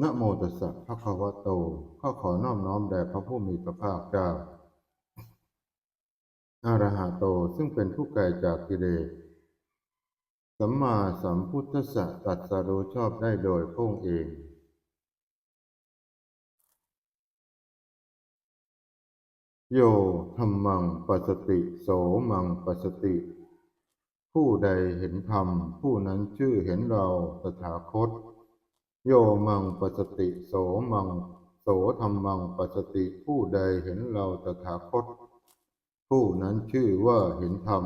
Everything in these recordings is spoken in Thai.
นะโมตัสสะภะคะวะโต ข้าขอนอบน้อมแด่พระผู้มีพระภาคเจ้าอะระหะโตซึ่งเป็นผู้ไกลจากกิเลส สัมมาสัมพุทธัสสะตรัสรู้ชอบได้โดยพระองค์เอง โยธรรมังปัสสติ โสมังปัสสติ ผู้ใดเห็นธรรม ผู้นั้นชื่อเห็นเราตถาคต โยมังปัสติโสมัง โสธรรมังปัสติผู้ใดเห็นเราตถาคต ผู้นั้นชื่อว่าเห็นธรรม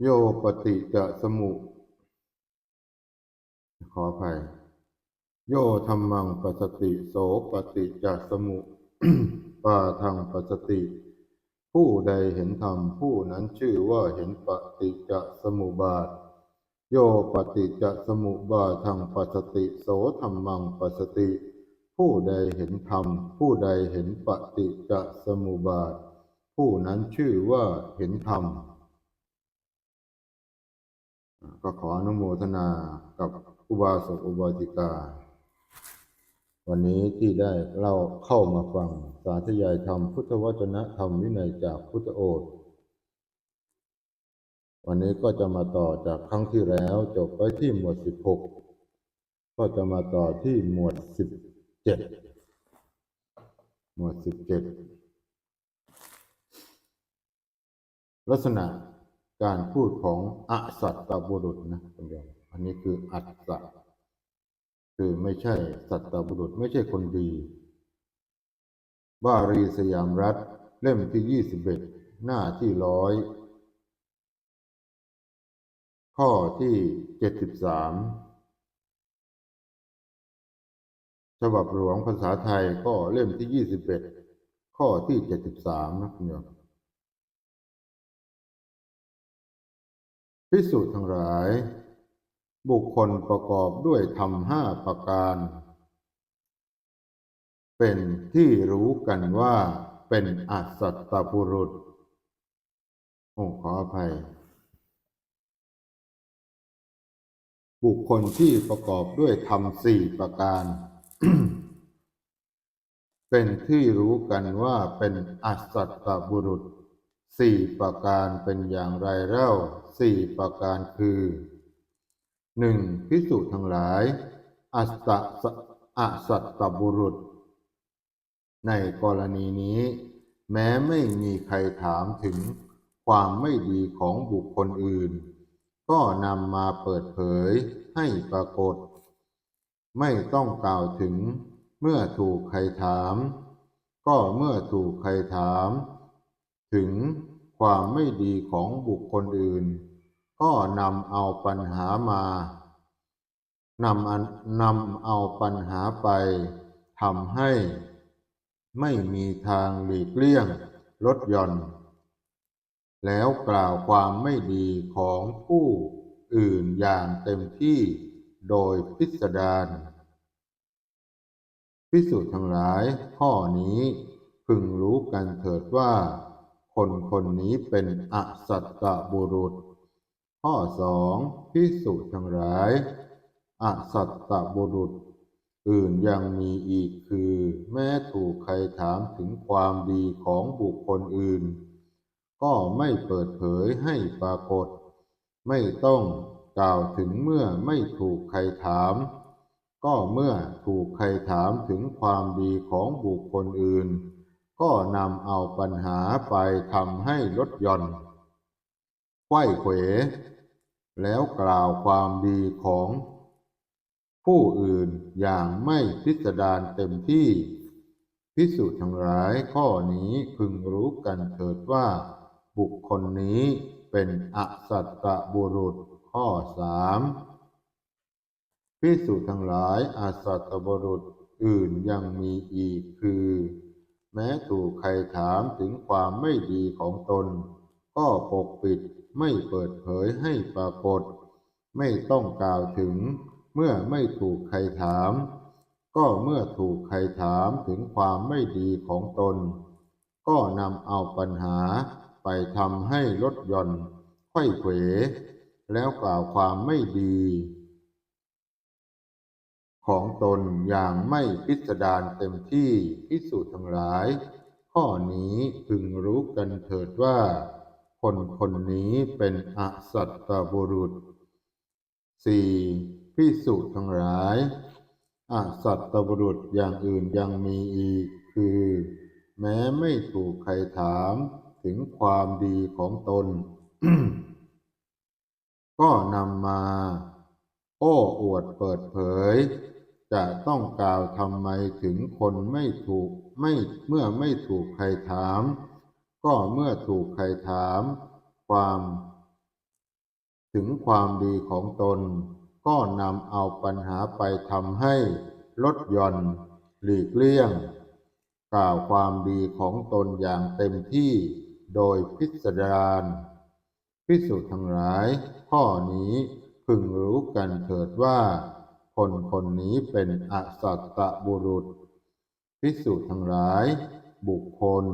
โยปฏิจะสมุ ขออภัย โยธรรมังปัสติโสปฏิจะสมุปาทังปัสสติ ผู้ใดเห็นธรรมผู้นั้นชื่อว่าเห็นปฏิจจสมุปบาท โยปฏิจจสมุปบาทังปัสสติโสธรรมังปัสสติ ผู้ใดเห็นธรรม ผู้ใดเห็นปฏิจจสมุปบาท ผู้นั้นชื่อว่าเห็นธรรม ก็ขออนุโมทนากับอุบาสกอุบาสิกา วันนี้ที่ได้เล่าเข้ามาฟังสาธยายธรรมพุทธวจนะธรรมวินัยจากพุทธโอษฐ์ วันนี้ก็จะมาต่อจากครั้งที่แล้ว จบไปที่หมวดสิบหกก็จะมาต่อที่หมวดสิบเจ็ดหมวดสิบเจ็ดลักษณะการพูดของอสัตตบุรุษนะคุณโยมอันนี้คืออัตตะคือไม่ใช่สัตตบุรุษไม่ใช่คนดี บารีสยามรัฐ เล่มที่ยี่สิบเอ็ดหน้าที่ร้อย ข้อที่เจ็ดสิบสามฉบับหลวงภาษาไทยก็เล่มที่ยี่สิบเอ็ดข้อที่เจ็ดสิบสามนะคุณโยมพิสูจน์ทั้งหลาย บุคคลประกอบด้วยธรรมห้าประการ เป็นที่รู้กันว่าเป็นอัศตบุรุษโอ้ขออภัย บุคคลที่ประกอบด้วยธรรมสี่ประการ เป็นที่รู้กันว่าเป็นอัศตบุรุษสี่ประการเป็นอย่างไรเล่าสี่ประการคือหนึ่งพิสูจน์ทั้งหลายอัสตะอสัตตบุรุษ ในกรณีนี้ แม้ไม่มีใครถามถึงความไม่ดีของบุคคลอื่น ก็นำมาเปิดเผยให้ปรากฏ ไม่ต้องกล่าวถึงเมื่อถูกใครถาม ก็เมื่อถูกใครถาม ถึงความไม่ดีของบุคคลอื่น ก็นำเอาปัญหามานำนนำเอาปัญหาไปทำให้ ไม่มีทางหลีกเลี่ยงลดหย่อน แล้วกล่าวความไม่ดีของผู้อื่นอย่างเต็มที่โดยพิสดารพิสูจน์ทั้งหลายข้อนี้พึงรู้กันเถิดว่า คนคนนี้เป็นอสัตตบุรุษ ข้อสองพิสูจน์ทั้งหลายอสัตตบุรุษ อื่นยังมีอีกคือ แม้ถูกใครถามถึงความดีของบุคคลอื่น ก็ไม่เปิดเผยให้ปรากฏ ไม่ต้องกล่าวถึงเมื่อไม่ถูกใครถาม ก็เมื่อถูกใครถามถึงความดีของบุคคลอื่น ก็นำเอาปัญหาไปทำให้ลดหย่อนไขว้เขว แล้วกล่าวความดีของ ผู้อื่นอย่างไม่พิสดารเต็มที่พิสูจน์ทั้งหลายข้อนี้พึงรู้กันเถิดว่า บุคคลนี้เป็นอสัตตบุรุษข้อสามพิสูจน์ทั้งหลายอาสัตตบุรุษอื่นยังมีอีกคือ แม้ถูกใครถามถึงความไม่ดีของตน ก็ปกปิดไม่เปิดเผยให้ปรากฏ ไม่ต้องกล่าวถึง เมื่อไม่ถูกใครถาม ก็เมื่อถูกใครถามถึงความไม่ดีของตน ก็นำเอาปัญหา ไปทำให้ลดหย่อนไขว้เขวแล้วกล่าวความไม่ดี ของตนอย่างไม่พิสดารเต็มที่พิสูจน์ทั้งหลาย ข้อนี้พึงรู้กันเถิดว่า คนคนนี้เป็นอสัตตบุรุษสี่พิสุทั้งหลายอสัตตบุรุษอย่างอื่นยังมีอีก คือ แม้ไม่ถูกใครถาม ถึงความดีของตน ก็นำมาโอ้อวดเปิดเผย จะต้องกล่าวทำไมถึงคนไม่ถูกไม่เมื่อไม่ถูกใครถาม ก็เมื่อถูกใครถาม ความ ถึงความดีของตน ก็นำเอาปัญหาไปทำให้ลดหย่อน หลีกเลี่ยง กล่าวความดีของตนอย่างเต็มที่ โดยพิสดารพิสุทธ์ทั้งหลาย ข้อนี้พึงรู้กันเถิดว่า คนคนนี้เป็นอสัตตบุรุษ พิสุทั้งหลาย บุคคล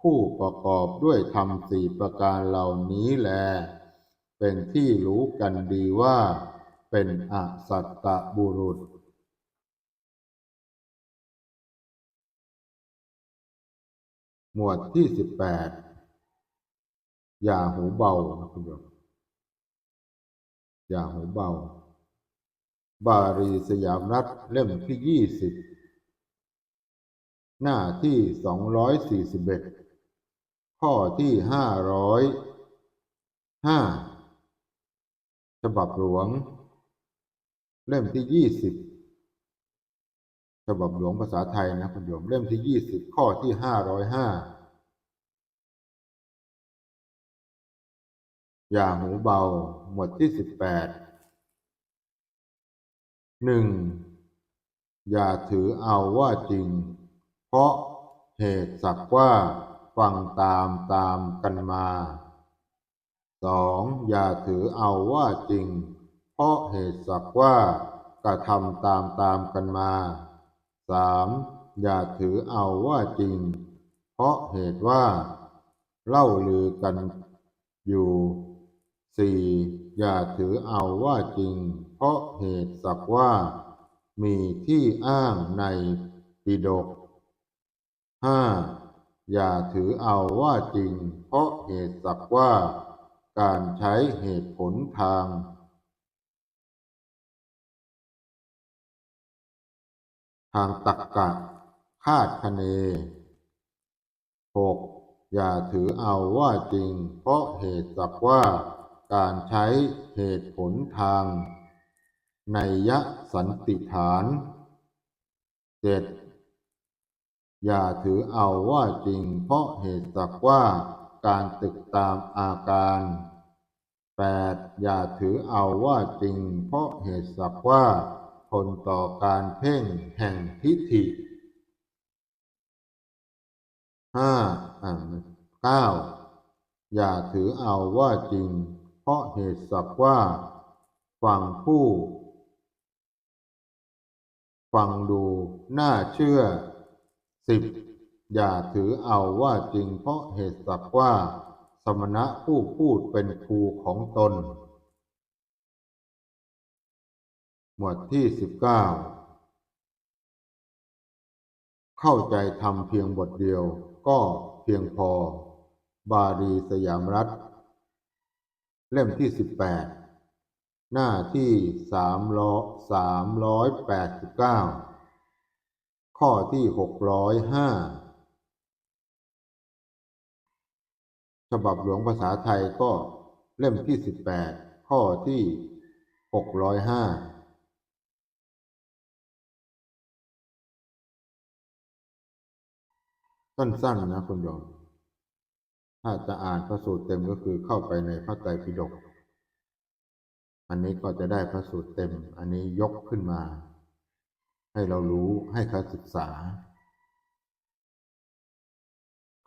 ผู้ประกอบด้วยธรรมสี่ประการเหล่านี้แล เป็นที่รู้กันดีว่า เป็นอสัตตบุรุษหมวดที่สิบแปด อย่าหูเบานะคุณโยมอย่าหูเบา บารีสยามรัฐเล่มที่ยี่สิบหน้าที่สองร้อยสี่สิบเอ็ดข้อที่ห้าร้อยห้าฉบับหลวง เล่มที่ยี่สิบฉบับหลวงภาษาไทยนะคุณโยมเล่มที่ยี่สิบข้อที่ห้าร้อยห้า อย่าหูเบา หมวดที่สิบแปดหนึ่งอย่าถือเอาว่าจริง เพราะเหตุสักว่าฟังตามตามกันมาสองอย่าถือเอาว่าจริง เพราะเหตุสักว่ากระทำตามตามกันมาสามอย่าถือเอาว่าจริง เพราะเหตุว่า เล่าลือกันอยู่ สี่อย่าถือเอาว่าจริง เพราะเหตุสักว่า มีที่อ้างในปิฎกห้าอย่าถือเอาว่าจริง เพราะเหตุสักว่า การใช้เหตุผลทางทางตรรกะคาดคะเนหกอย่าถือเอาว่าจริง เพราะเหตุสักว่า การใช้เหตุผลทางในยสันติฐานเจ็ดอย่าถือเอาว่าจริงเพราะเหตุสักว่าการตึกตามอาการแปดอย่าถือเอาว่าจริง เพราะเหตุสักว่าทนต่อการเพ่งแห่งทิฏฐิห้าอ่าเก้าอย่าถือเอาว่าจริง ราะเหตุสักว่าฟังผู้ฟังดูน่าเชื่อสิบอย่าถือเอาว่าจริงเพราะเหตุสักว่า สมณะผู้พูดเป็นครูของตน หมวดที่สิบเก้าเข้าใจทำเพียงบทเดียวก็เพียงพอ บาลีสยามรัฐ เล่มที่สิบแปดหน้าที่สามร้อยสามร้อยแปดสิบเก้าข้อที่หกร้อยห้าฉบับหลวงภาษาไทยก็เล่มที่สิบแปดข้อที่หกร้อยห้าสั้นๆนะคุณโยม ถ้าจะอ่านพระสูตรเต็มก็คือเข้าไปในพระไตรปิฎก อันนี้ก็จะได้พระสูตรเต็ม อันนี้ยกขึ้นมา ให้เรารู้ให้เขาศึกษา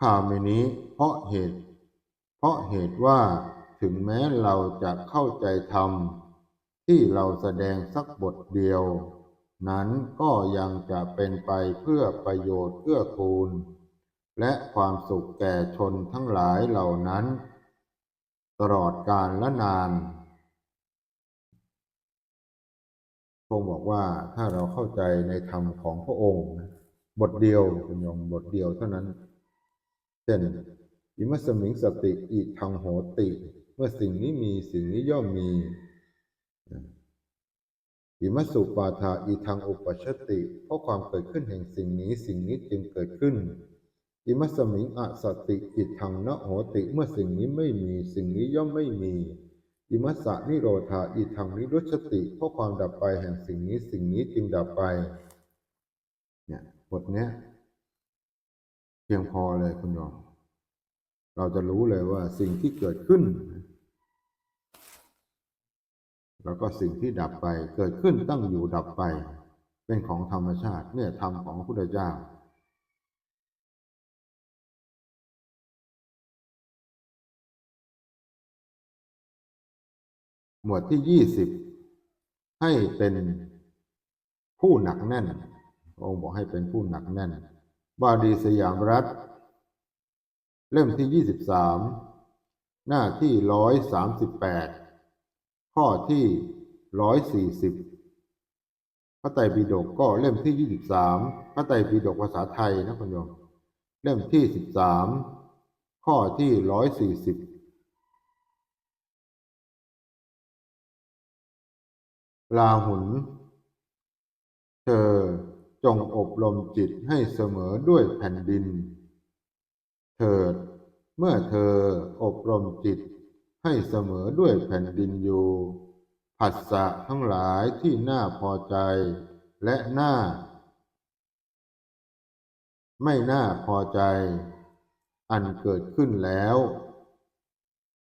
ข่าวมีนี้เพราะเหตุ เพราะเหตุว่าถึงแม้เราจะเข้าใจธรรมที่เราแสดงสักบทเดียว นั้นก็ยังจะเป็นไปเพื่อประโยชน์เพื่อคูณ และความสุขแก่ชนทั้งหลายเหล่านั้น ตลอดกาลและนานระองค์บอกว่าถ้าเราเข้าใจในธรรมของพระองค์ บทเดียวคุณยมบทเดียวเท่านั้น เช่นอิมัสมิงสติอิทังโหติ เมื่อสิ่งนี้มีสิ่งนี้ย่อมมีอิมัสุปาทาอิทังอุปชติ เพราะความเกิดขึ้นแห่งสิ่งนี้สิ่งนี้จึงเกิดขึ้น อิมัสมิงอสติอิทังนะโหติเมื่อสิ่งนี้ไม่มี สิ่งนี้ย่อมไม่มี อิมัสสะนิโรธาอิทังนิรุชติเพราะความดับไปแห่งสิ่งนี้สิ่งนี้จึงดับไป เนี่ยบทเนี้ยเพียงพอเลยคุณโยมเราจะรู้เลยว่าสิ่งที่เกิดขึ้น แล้วก็สิ่งที่ดับไปเกิดขึ้นตั้งอยู่ดับไป เป็นของธรรมชาติเนี่ยธรรมของพระพุทธเจ้า หมวดที่ยี่สิบให้เป็นผู้หนักแน่น องค์บอกให้เป็นผู้หนักแน่น บาดีสยามรัฐ เล่มที่ยี่สิบสามหน้าที่ร้อยสามสิบแปดข้อที่ร้อยสี่สิบพระไตรปิฎกก็เล่มที่ยี่สิบสามพระไตรปิฎกภาษาไทยนะคุณโยม เล่มที่สิบสามข้อที่ร้อยสี่สิบ ลาหุน เธอจงอบรมจิตให้เสมอด้วยแผ่นดิน เถิด เมื่อเธออบรมจิตให้เสมอด้วยแผ่นดินอยู่ ผัสสะทั้งหลายที่น่าพอใจและน่า ไม่น่าพอใจ อันเกิดขึ้นแล้ว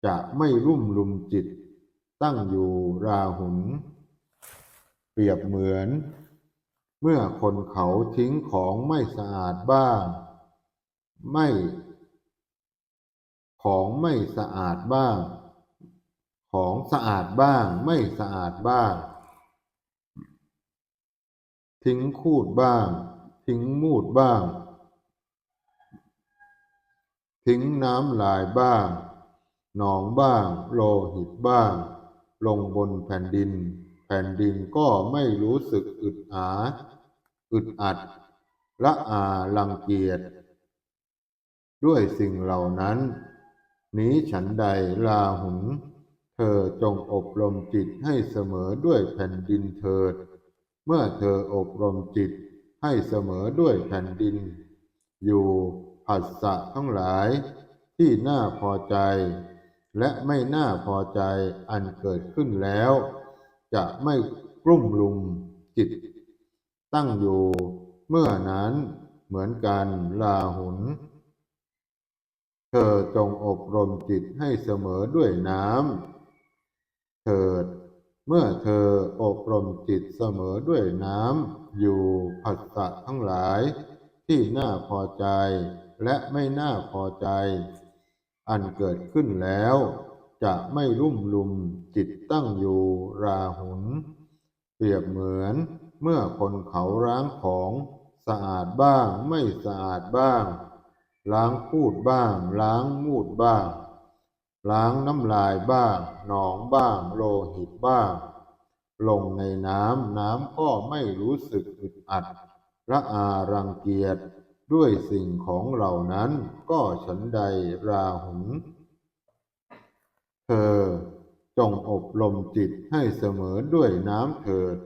จะไม่รุ่มลุมจิตตั้งอยู่ราหุน เปรียบเหมือน เมื่อคนเขาทิ้งของไม่สะอาดบ้าง ไม่ ของไม่สะอาดบ้าง ของสะอาดบ้าง ไม่สะอาดบ้าง ทิ้งคูดบ้าง ทิ้งมูดบ้าง ทิ้งน้ำลายบ้าง หนองบ้าง โลหิตบ้าง ลงบนแผ่นดิน แผ่นดินก็ไม่รู้สึกอึดอาอึดอัด ละอาลังเกียจด้วยสิ่งเหล่านั้น นี้ฉันใดลาหุนเธอจงอบรมจิตให้เสมอด้วยแผ่นดินเถิด เมื่อเธออบรมจิตให้เสมอด้วยแผ่นดิน อยู่ผัสสะทั้งหลายที่น่าพอใจ และไม่น่าพอใจอันเกิดขึ้นแล้ว จะไม่กลุ่มลุมจิต ตั้งอยู่เมื่อนั้นเหมือนกันลาหุน เธอจงอบรมจิตให้เสมอด้วยน้ำเถิด เมื่อเธออบรมจิตเสมอด้วยน้ำอยู่ผัสสะทั้งหลาย ที่น่าพอใจและไม่น่าพอใจ อันเกิดขึ้นแล้ว จะไม่รุ่มลุมจิตตั้งอยู่ราหุน เปรียบเหมือนเมื่อคนเขาล้างของสะอาดบ้างไม่สะอาดบ้าง ล้างพูดบ้าง ล้างมูดบ้าง ล้างน้ำลายบ้าง หนองบ้าง โลหิตบ้าง ลงในน้ำน้ำก็ไม่รู้สึกอึดอัดละอารังเกียจด้วยสิ่งของเหล่านั้นก็ฉันใดราหุน เธอจงอบรมจิตให้เสมอด้วยน้ำเถิด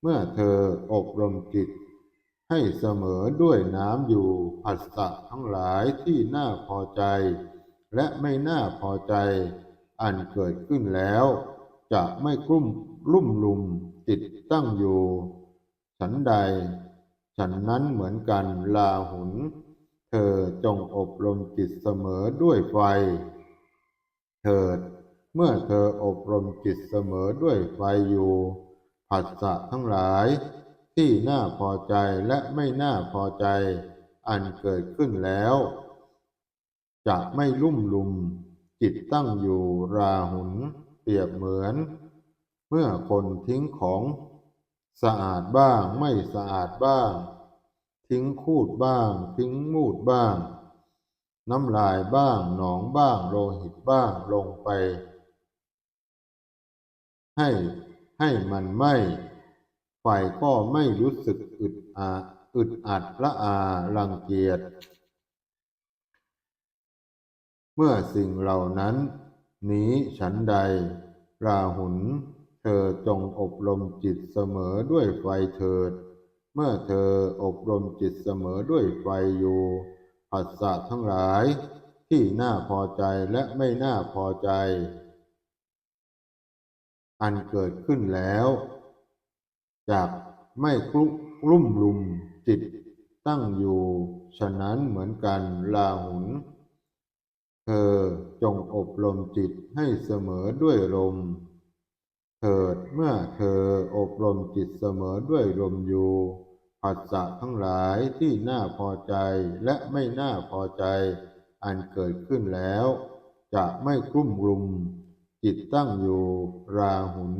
เมื่อเธออบรมจิต ให้เสมอด้วยน้ำอยู่ผัสสะทั้งหลายที่น่าพอใจ และไม่น่าพอใจ อันเกิดขึ้นแล้ว จะไม่กลุ่มลุ่มลุมจิตตั้งอยู่ ฉันใด ฉันนั้นเหมือนกันลาหุน เธอจงอบรมจิตเสมอด้วยไฟเถิด เมื่อเธออบรมจิตเสมอด้วยไฟอยู่ ผัสสะทั้งหลาย ที่น่าพอใจและไม่น่าพอใจ อันเกิดขึ้นแล้ว จะไม่ลุ่มลุม จิตตั้งอยู่ราหุนเปรียบเหมือน เมื่อคนทิ้งของ สะอาดบ้างไม่สะอาดบ้าง ทิ้งคูดบ้าง ทิ้งมูดบ้าง น้ำลายบ้างหนองบ้าง โลหิตบ้างลงไป ให้ให้มันไหม้พฝ่ายก็ไม่รู้สึกอึดอาอึดอัดละอารังเกียจ เมื่อสิ่งเหล่านั้น นี้ฉันใด ราหุลเธอจงอบรมจิตเสมอด้วยไฟเถิด เมื่อเธออบรมจิตเสมอด้วยไฟอยู่ผัสสะทั้งหลายที่น่าพอใจและไม่น่าพอใจ อันเกิดขึ้นแล้วจากไม่กลุกลุ่มลุมจิตตั้งอยู่ ฉะนั้นเหมือนกันลาหุน เธอจงอบรมจิตให้เสมอด้วยลม เถิดเมื่อเธออบรมจิตเสมอด้วยลมอยู่ผัสสะทั้งหลายที่น่าพอใจและไม่น่าพอใจ อันเกิดขึ้นแล้ว จะไม่กลุ่มรุม จิตตั้งอยู่ราหุน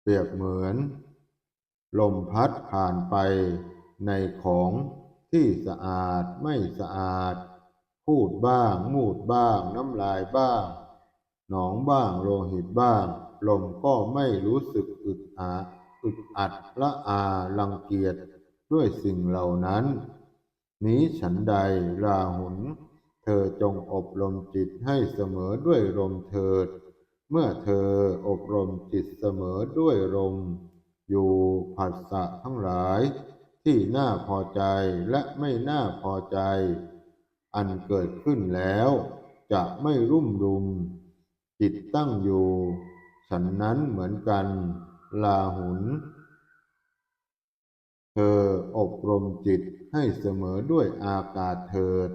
เปรียบเหมือน ลมพัดผ่านไปในของที่สะอาดไม่สะอาด พูดบ้าง มูดบ้าง น้ำลายบ้าง หนองบ้างโลหิตบ้าง ลมก็ไม่รู้สึกอึดอัดอึดอัดละอารังเกียจด้วยสิ่งเหล่านั้น นี้ฉันใดราหุล เธอจงอบรมจิตให้เสมอด้วยลมเถิด เมื่อเธออบรมจิตเสมอด้วยลม อยู่ผัสสะทั้งหลาย ที่น่าพอใจและไม่น่าพอใจ อันเกิดขึ้นแล้ว จะไม่รุ่มรุม จิตตั้งอยู่ ฉันนั้นเหมือนกัน ลาหุน เธออบรมจิตให้เสมอด้วยอากาศเถิด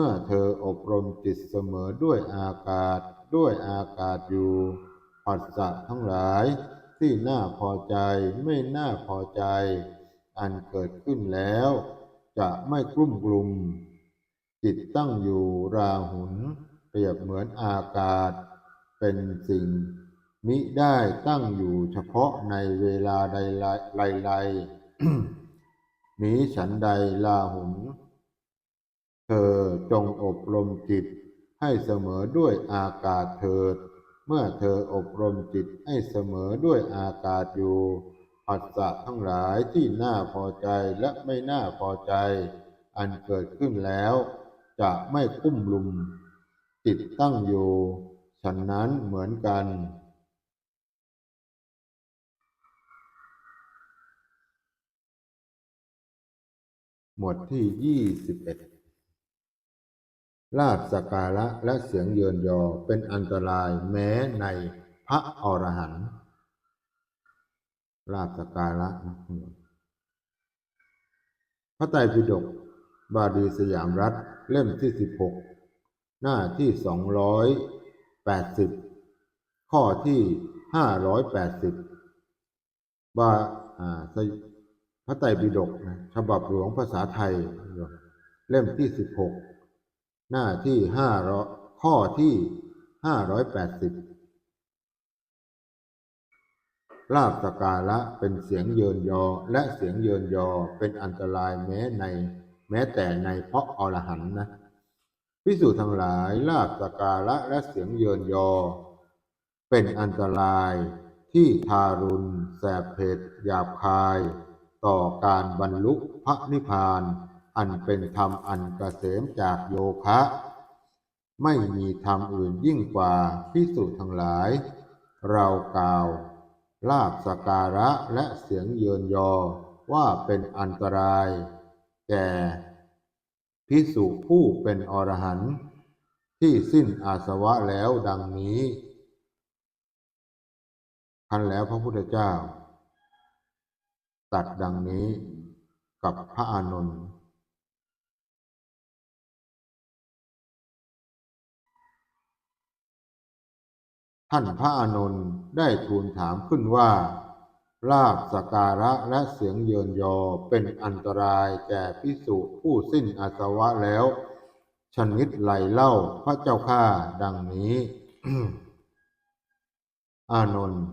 มื่อเธออบรมจิตเสมอด้วยอากาศ ด้วยอากาศอยู่ผัสสะทั้งหลาย ที่น่าพอใจไม่น่าพอใจ อันเกิดขึ้นแล้ว จะไม่กลุ่มกลุมจิตตั้งอยู่ราหุน เปรียบเหมือนอากาศ เป็นสิ่ง มิได้ตั้งอยู่เฉพาะในเวลาใดไลๆนี้ฉันใดลาหุน เธอจงอบรมจิตให้เสมอด้วยอากาศเถิด เมื่อเธออบรมจิตให้เสมอด้วยอากาศอยู่ผัสสะทั้งหลายที่น่าพอใจและไม่น่าพอใจ อันเกิดขึ้นแล้ว จะไม่คุ้มลุมจิตตั้งอยู่ฉันนั้นเหมือนกัน หมวดที่ยี่สิบเอ็ด ลาบสการะและเสียงเยินยอเป็นอันตรายแม้ในพระอรหันต์ลาบสการะนะพระไตรปิฎกบาลีสยามรัฐเล่มที่สิบหกหน้าที่สองร้อยแปดสิบข้อที่ห้าร้อยแปดสิบบาอ่าพระไตรปิฎกนะฉบับหลวงภาษาไทย เล่มที่สิบหก หน้าที่ห้าร้อข้อที่ห้าร้อยแปดสิบลาบสการะเป็นเสียงเยินยอและเสียงเยินยอเป็นอันตรายแม้ใน แม้แต่ในเพราะอรหันต์นะพิสูจน์ทั้งหลายลาบสกการะและเสียงเยินยอ เป็นอันตรายที่ทารุณแสบเผ็ดหยาบคาย ต่อการบรรลุพระนิพพาน อันเป็นธรรมอันเกษมจากโยคะ ไม่มีธรรมอื่นยิ่งกว่าพิสูจน์ทั้งหลาย เรากล่าวลาบสกการะและเสียงเยินยอว่าเป็นอันตราย แก่พิสุผู้เป็นอรหันต์ที่สิ้นอาสวะแล้วดังนี้พันแล้วพระพุทธเจ้า ตัดดังนี้กับพระอานนท์ ท่านพระอานนท์ได้ทูลถามขึ้นว่าลาบสการะและเสียงเยินยอเป็นอันตรายแก่พิสุผู้สิ้นอาสวะแล้ว ชนิดไหลเล่าพระเจ้าข้าดังนี้ อานนท์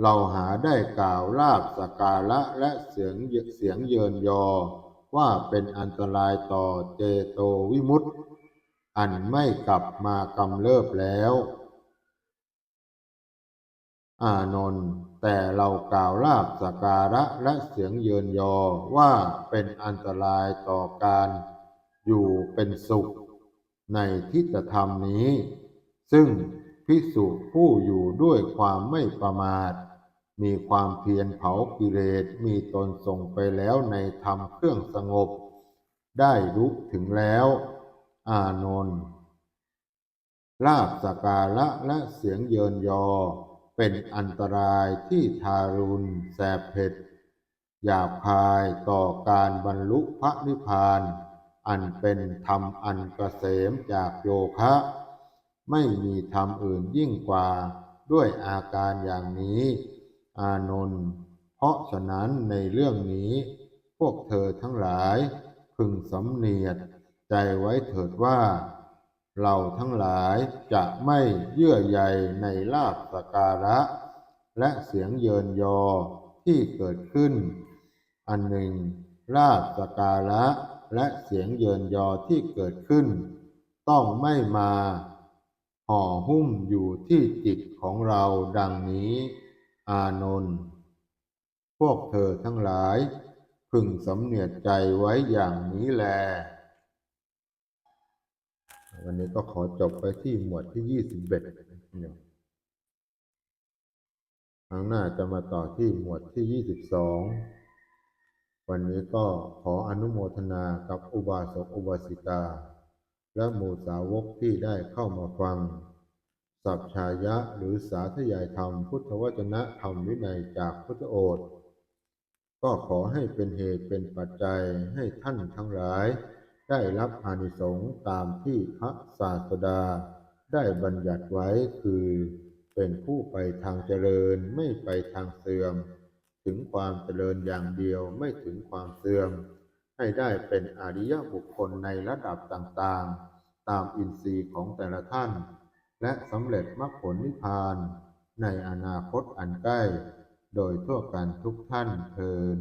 เราหาได้กล่าวลาบสการะและเสียงเสียงเยินยอ ว่าเป็นอันตรายต่อเจโตวิมุตติอันไม่กลับมากำเริบแล้ว อานนท์แต่เรากล่าวลาบสการะและเสียงเยินยอว่าเป็นอันตรายต่อการอยู่เป็นสุข ในทิฏฐธรรมนี้ ซึ่งพิสุผู้อยู่ด้วยความไม่ประมาท มีความเพียรเผากิเลสมีตนส่งไปแล้วในธรรมเครื่องสงบ ได้รู้ถึงแล้ว อานนท์ลาบสการะและเสียงเยินยอ เป็นอันตรายที่ทารุณแสบเผ็ดหยาบคายต่อการบรรลุพระนิพพาน อันเป็นธรรมอันเกษมจากโยคะ ไม่มีธรรมอื่นยิ่งกว่าด้วยอาการอย่างนี้ อานนท์เพราะฉะนั้นในเรื่องนี้ พวกเธอทั้งหลายพึงสำเนียดใจไว้เถิดว่า เราทั้งหลายจะไม่เยื่อใยในลาภสการะ และเสียงเยินยอที่เกิดขึ้น อันหนึ่งลาภสกการะ และเสียงเยินยอที่เกิดขึ้น ต้องไม่มาห่อหุ้มอยู่ที่จิตของเราดังนี้ อานนท์พวกเธอทั้งหลาย พึงสำเนียดใจไว้อย่างนี้แล วันนี้ก็ขอจบไปที่หมวดที่ยี่สิบเอ็ดครั้งหน้าจะมาต่อที่หมวดที่ยี่สิบสองวันนี้ก็ขออนุโมทนากับอุบาสกอุบาสิกา และหมู่สาวกที่ได้เข้ามาฟัง สัพชายะหรือสาธยายธรรมพุทธวจนะธรรมวินัยจากพุทธโอษก็ขอให้เป็นเหตุเป็นปัจจัยให้ท่านทั้งหลาย ได้รับอานิสงส์ตามที่พระศาสดา ได้บัญญัติไว้คือเป็นผู้ไปทางเจริญไม่ไปทางเสื่อม ถึงความเจริญอย่างเดียวไม่ถึงความเสื่อม ให้ได้เป็นอริยบุคคลในระดับต่างๆ ตามอินทรีย์ของแต่ละท่าน และสำเร็จมรรคผลนิพพาน ในอนาคตอันใกล้ โดยทั่วกันทุกท่านเทิน